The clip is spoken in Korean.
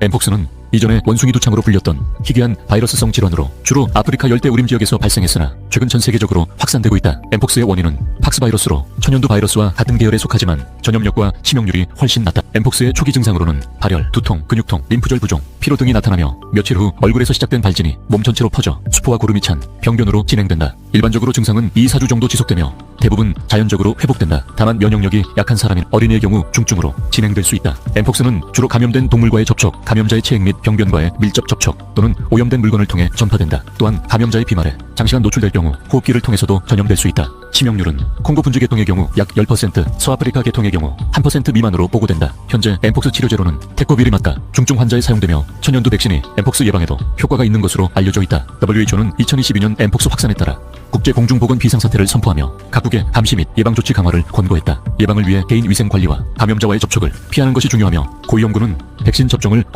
엠폭스는 이전에 원숭이 두창으로 불렸던 희귀한 바이러스성 질환으로 주로 아프리카 열대 우림 지역에서 발생했으나 최근 전 세계적으로 확산되고 있다. 엠폭스의 원인은 팍스 바이러스로 천연두 바이러스와 같은 계열에 속하지만 전염력과 치명률이 훨씬 낮다. 엠폭스의 초기 증상으로는 발열, 두통, 근육통, 림프절 부종, 피로 등이 나타나며 며칠 후 얼굴에서 시작된 발진이 몸 전체로 퍼져 수포와 구름이 찬 병변으로 진행된다. 일반적으로 증상은 2, 4주 정도 지속되며 대부분 자연적으로 회복된다. 다만 면역력이 약한 사람인 어린이의 경우 중증으로 진행될 수 있다. 엠폭스는 주로 감염된 동물과의 접촉, 감염자의 체액 및 병변과의 밀접 접촉 또는 오염된 물건을 통해 전파된다. 또한 감염자의 비말에 장시간 노출될 경우 호흡기를 통해서도 전염될 수 있다. 치명률은 콩고 분주 계통의 경우 약 10%, 서아프리카 계통의 경우 1% 미만으로 보고된다. 현재 엠폭스 치료제로는 테코비리맛과 중증 환자에 사용되며 천연두 백신이 엠폭스 예방에도 효과가 있는 것으로 알려져 있다. WHO는 2022년 엠폭스 확산에 따라 국제 공중보건 비상사태를 선포하며 각국의 감시 및 예방 조치 강화를 권고했다. 예방을 위해 개인 위생 관리와 감염자와의 접촉을 피하는 것이 중요하며 고위험군은 백신 접종을 권